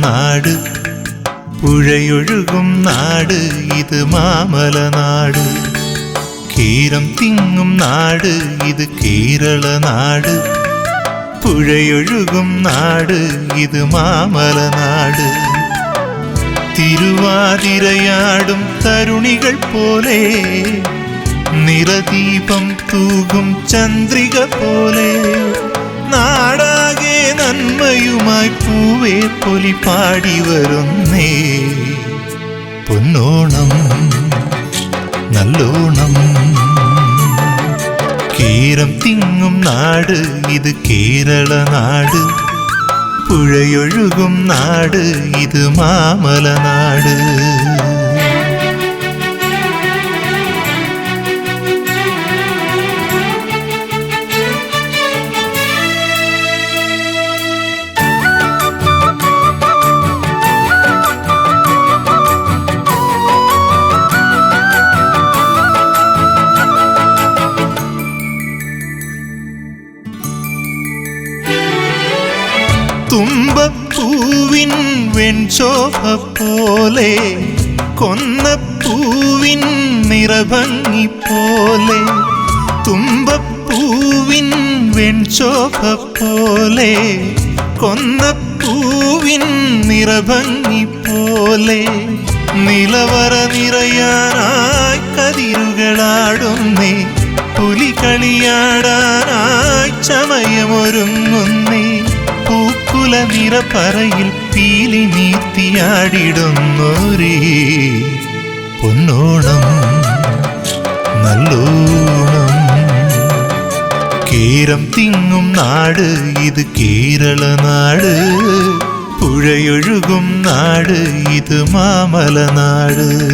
നാട്. പുഴയൊഴുകും നാട് ഇത് മാമലനാട് നാട്. കേരം തിങ്ങും നാട് ഇത് കേരളനാട് പുഴയൊഴുകും നാട് ഇത് മാമലനാട് തിരുവാതിരയാടും തരുണികൾ പോലെ നിറദീപം തൂകും ചന്ദ്രിക പോലെ. നാടാകെ നന്മയുമായി പൂവേ പൊലി പാടി വരുന്നേ. പൊന്നോണം നല്ലോണം കേരം തിങ്ങും നാട് ഇത് കേരള നാട്. പുഴയൊഴുകും നാട് ഇത് മാമല നാട്. തുമ്പപ്പൂവിൻ വെൺചോഭ പോലെ കൊന്നപ്പൂവിൻ നിറഭംഗി പോലെ തുമ്പപ്പൂവിൻ വെൺചോഭ പോലെ കൊന്നപ്പൂവിൻ നിറഭംഗി പോലെ നിലവറ നിറയാനായി കതിരുകളാടുന്നേ പുലികളിയാടാനായി ചമയമൊരുങ്ങുന്നേ. പൂക്കുല നിറപ്പറയിൽ പീലി നീത്തിയാടിടുന്നോരേ. പൊന്നോണം നല്ലോണം. കേരം തിങ്ങും നാട് ഇത് കേരള നാട്. പുഴയൊഴുകും നാട് ഇത് മാമല നാട്.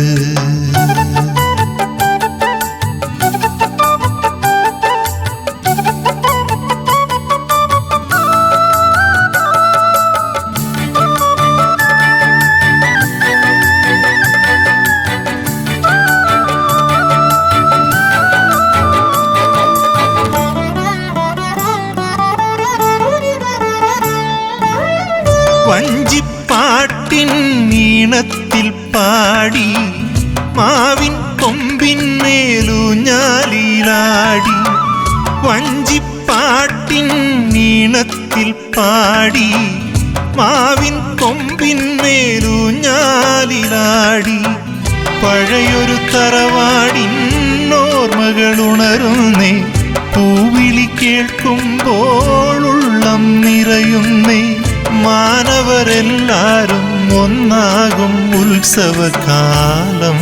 ഒന്നാകും ഉത്സവകാലം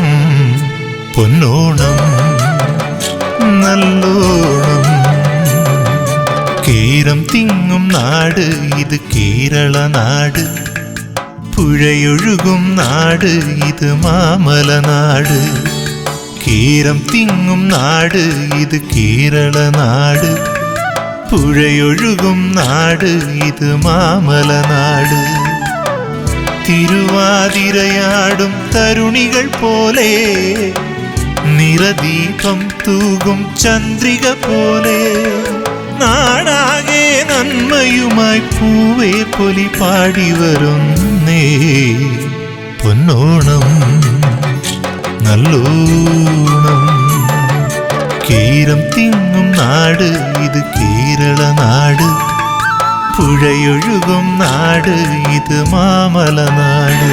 പൊന്നോണം നല്ലോണം കേരം തിങ്ങും നാട് ഇത് കേരള നാട് പുഴയൊഴുകും നാട് ഇത് മാമല നാട് കേരം തിങ്ങും നാട് ഇത് കേരള നാട് പുഴയൊഴുകും നാട് ഇത് മാമല നാട് തിരുവാതിരയാടും തരുണികൾ പോലെ. നിറദീപം തൂകും ചന്ദ്രിക പോലെ. നാടാകെ നന്മയുമായി പൂവേ പൊലി പാടി വരുന്നേ. പൊന്നോണം നല്ലോണം. കീരം തിങ്ങും നാട് ഇത് കേരള നാട് പുഴയൊഴുകും നാട് ഇത് മാമല നാട്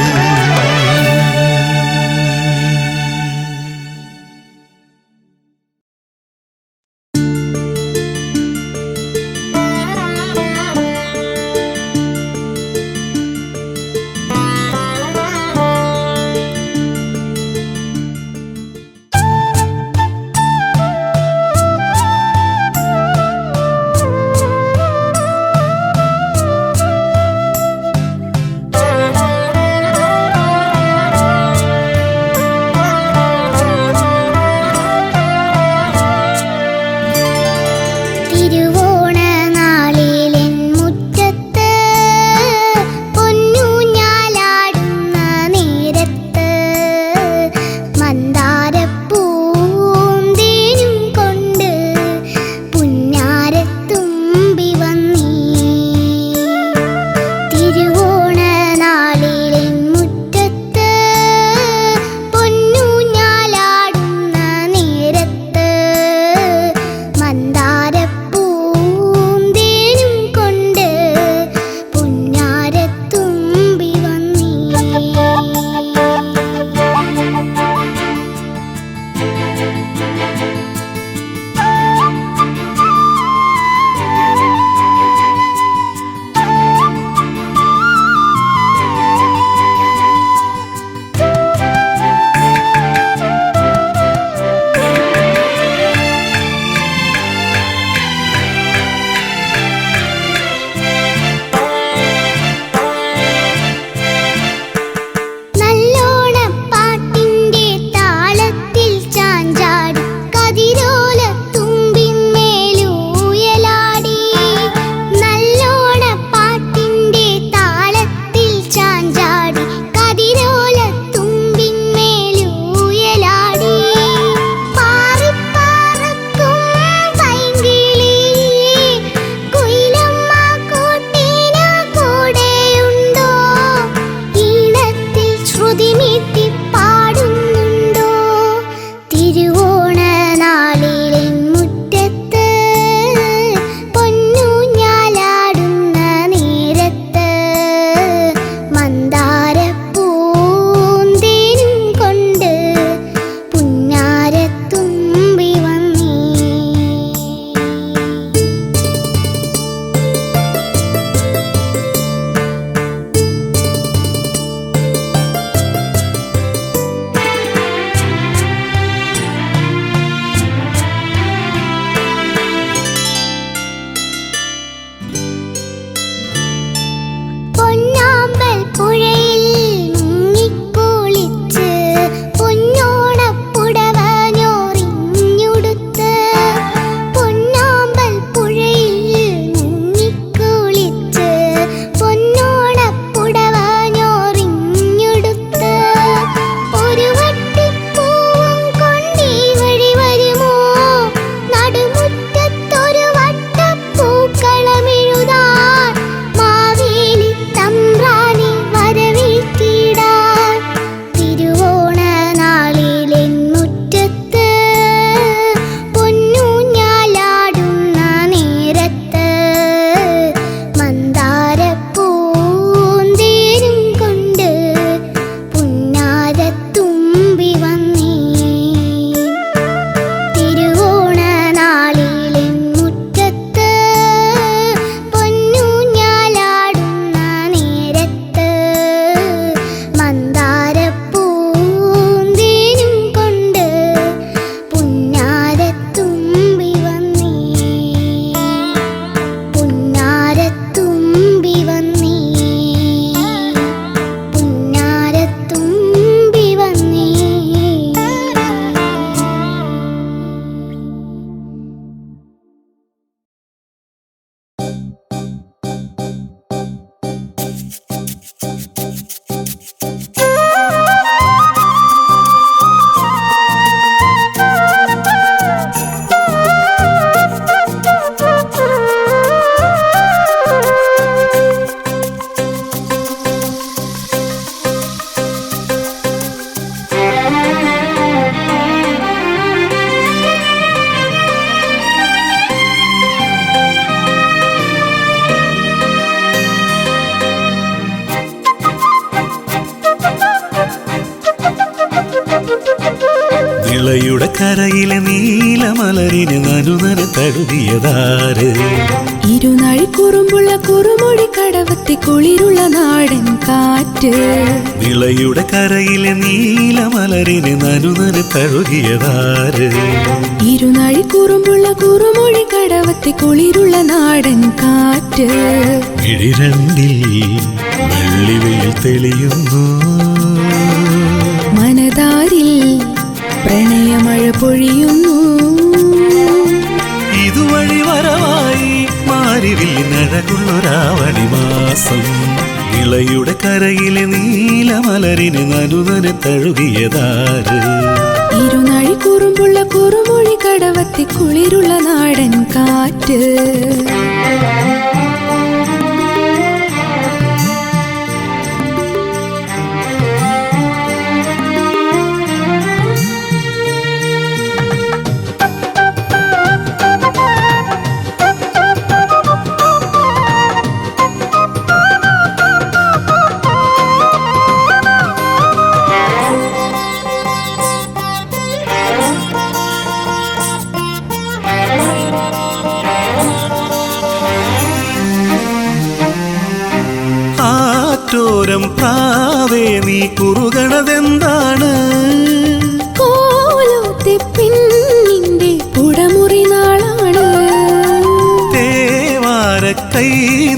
കാറ്റ് നിളയുടെ കരയിലെ നീലമലരിനെ നനുനന് തഴുകിയതാര് ഇരുനാഴി കുറുമ്പുള്ള കുറുമൊഴി കടവത്തി കുളിരുള്ള നാടൻ കാറ്റ്. ഇഴിരണ്ടിൽ വെള്ളിവെയിൽ തെളിയുന്നു. മനതാരിൽ പ്രണയമഴ പൊഴിയുന്നു. ഇതുവഴി വരവായി മാരിവില്ലിനഴകുള്ളൊരാവണി മാസം. ഇളയുടെ കരയിലെ നീലമലരിന് നനുനനെ തഴുകിയതാര്? ഇരുനാഴി കുറുമ്പുള്ള കുറുമൊഴി കടവത്തി കുളിരുള്ള നാടൻ കാറ്റ്. കുറുകണതെന്താണ് കോലോത്തെ പിന്നിന്റെ പുടമുറി നാളാണ്. തേവാര കൈ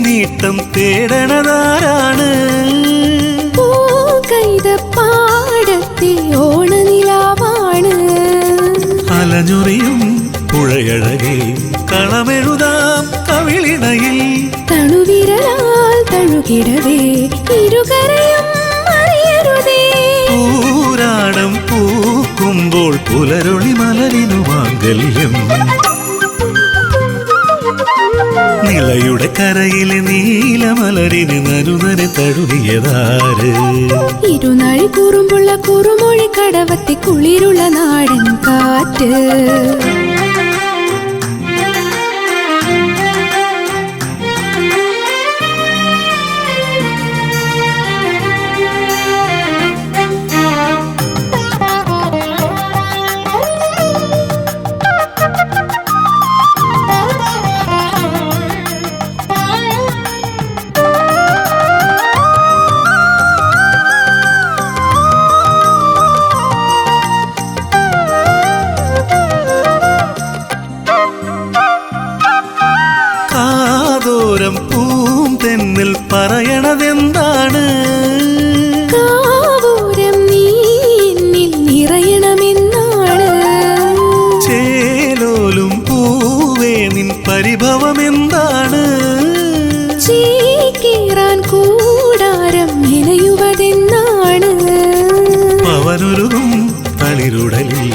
നീട്ടം തേടണതാരാണ്? പാടത്തെ ഓണനിലാവാണ്. അലഞ്ഞുറിയും പുഴയഴകെ കളമെഴുതാം കവിളിണയിൽ. തണുവിരലാൽ തഴുകിടവേ പൂരാടം പൂക്കുമ്പോൾ പുലരൊളി മലരിനു മാംഗല്യം. നിളയുടെ കരയിലെ നീലമലരിന് നരുനരെ തഴുകിയതാര്? ഇരുനാഴി കുറുമ്പുള്ള കുറുമൊഴി കടവത്തി കുളിരുള്ള നാടൻ കാറ്റ്. കാതോരം പൂം തെന്നിൽ പറയണതെന്താണ്? കാവൂരം നീ എന്നിൽ നിറയണമെന്നാണ്. ചേലോലും പൂവേ നിൻ പരിഭവമെന്താണ്? ചീക്കീറാൻ കൂടാരം നിലയുവതെന്നാണ് പവനുരുകും തളിരുടലിൽ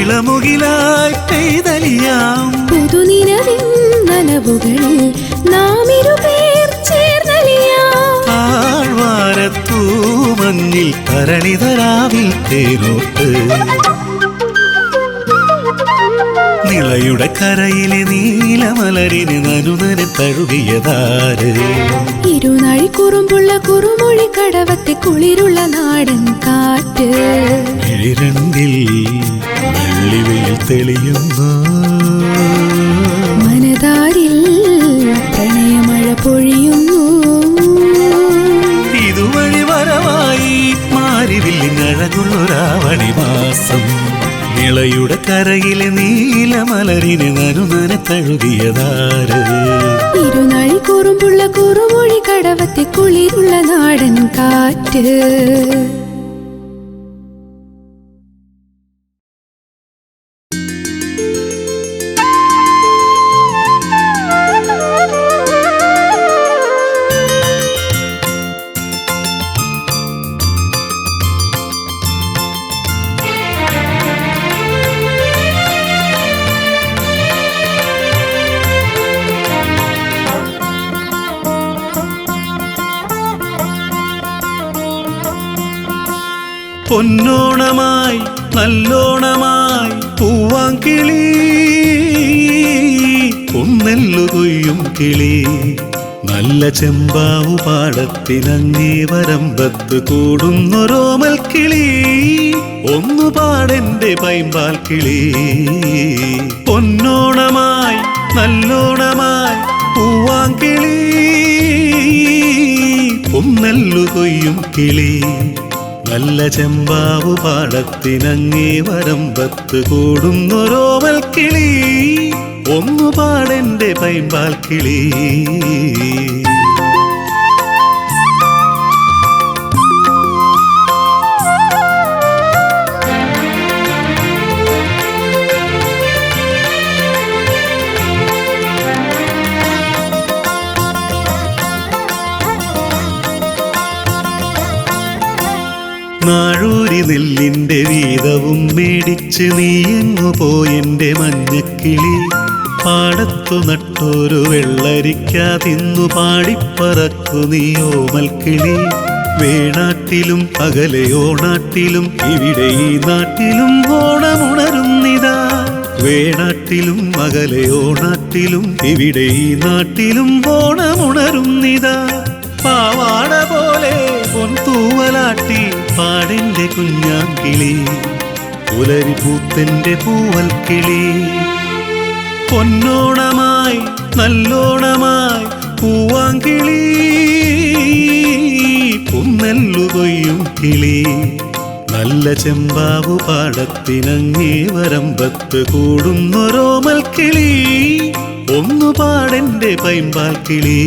ഇളമുകിലായി പെയ്തലിയാം. പുതുനിലവിൻ നനവുകളിൽ നിളയുടെ കരയിലെ നീലമലരിന് നനുനന് തഴുകിയതാര് ഇരുനാഴി കുറുമ്പുള്ള കുറുമൊഴി കടവത്തെ കുളിരുള്ള നാടൻ കാറ്റ് തെളിയുന്നു തഴുകിയതാര് ഇരുനാഴി കുറുമ്പുള്ള കുറുമൊഴി കടവത്തെ കുളിരുള്ള നാടൻ കാറ്റ്. പൊന്നോണമായി നല്ലോണമായി പൂവാങ്കിളി ഒന്നെല്ലു കൊയ്യും കിളി. നല്ല ചെമ്പാവു പാടത്തിനങ്ങേ വരമ്പത്ത് കൂടുന്നൊരോമൽ കിളി. ഒന്നു പാടെന്റെ പൈമ്പാൽ കിളി. പൊന്നോണമായി നല്ലോണമായി പൂവാങ്കിളി പൊന്നല്ലു കൊയ്യും കിളി. നല്ല ചെമ്പാവു പാടത്തിനങ്ങേ വരമ്പത്ത് കൂടുന്നൊരോമൽ കിളി. ഒന്നു പാടെന്റെ പൈമ്പാൽ കിളി. നാഴൂരി നെല്ലിന്റെ വീതവും മേടിച്ച് നീ എങ്ങു പോയെന്റെ മഞ്ഞക്കിളി? പാടത്തു നട്ടൊരു വെള്ളരിക്കാതിന്നു പാടിപ്പറക്കു നീ മൽക്കിളി വേണാട്ടിലും അകലെയോണാട്ടിലും ഇവിടെ ഈ നാട്ടിലും ഓണമുണരുന്നിതാ വേണാട്ടിലും അകലെയോണാട്ടിലും ഇവിടെ ഈ നാട്ടിലും ഓണമുണരുന്നിതാ പാവാട പോലെ പൊൻതൂവലാട്ടി പാടിന്റെ കുഞ്ഞാങ്കിളി. പുലരി പൂത്തിന്റെ പൂവൽ കിളി പൊന്നോണമായി നല്ലോണമായി പൂവാങ്കിളി. പുന്നെല്ലു കൊയ്യും കിളി. നല്ല ചെമ്പാവു പാടത്തിനങ്ങേ വരമ്പത്ത് കൂടുന്നൊരോമൽ കിളി ഒന്നു പാടെന്റെ പൈമ്പാൽ കിളി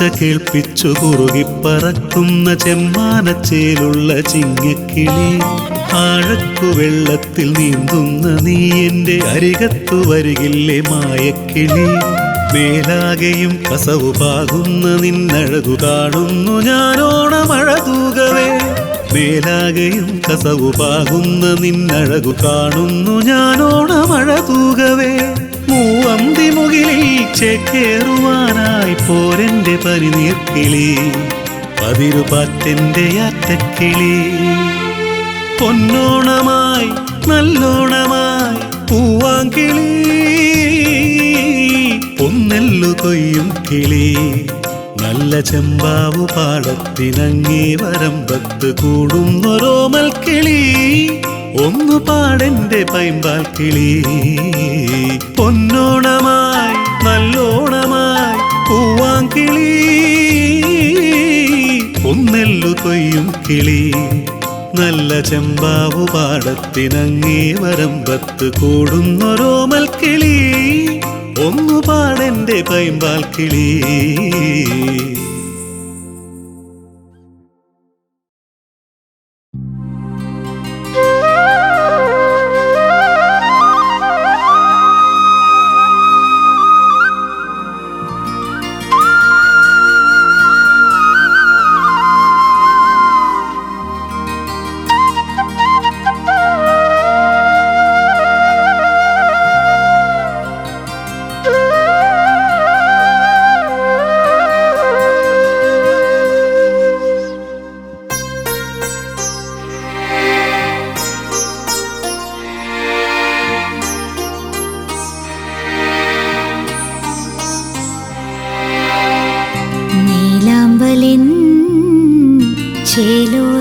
കുഴലൊച്ച കേൾപ്പിച്ചു കുറുകിപ്പറക്കുന്ന ചെമ്മാനച്ചേലുള്ള ചിങ്ങക്കിളി. ആഴക്കു വെള്ളത്തിൽ നീന്തുന്ന നീ എന്റെ അരികത്തു വരികില്ലേ മായക്കിളി. മേലാകെയും കസവു പാകുന്ന നിന്നഴകു കാണുന്നു ഞാനോണമഴതൂകവേ. മേലാകെയും കസവു പാകുന്ന നിന്നഴകു കാണുന്നു ഞാനോണമഴ മൂവന്തി മുകിലിൽ ചേക്കേറുവാനായി പോരെന്റെ പരിനീർക്കിളി. പതിരുപാറ്റെന്റെ അറ്റക്കിളി പൊന്നോണമായി നല്ലോണമായി പൂവാങ്കിളി. പൊന്നെല്ലു കൊയ്യും കിളി. നല്ല ചെമ്പാവു പാടത്തിനങ്ങി വരമ്പത്ത് കൂടുന്നൊരോമൽ കിളി ഒന്നു പാടെന്റെ പൈമ്പാൽ കിളി. പൊന്നോണമായി നല്ലോണമായി പൂവാങ്കിളി ഒന്നെല്ലു കൊയ്യും കിളി. നല്ല ചെമ്പാവു പാടത്തിനങ്ങേ വരമ്പത്ത് കൂടുന്നൊരോമൽ കിളി. ഒന്നു പാടെന്റെ പൈമ്പാൽ കിളി. చేలో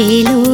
一路。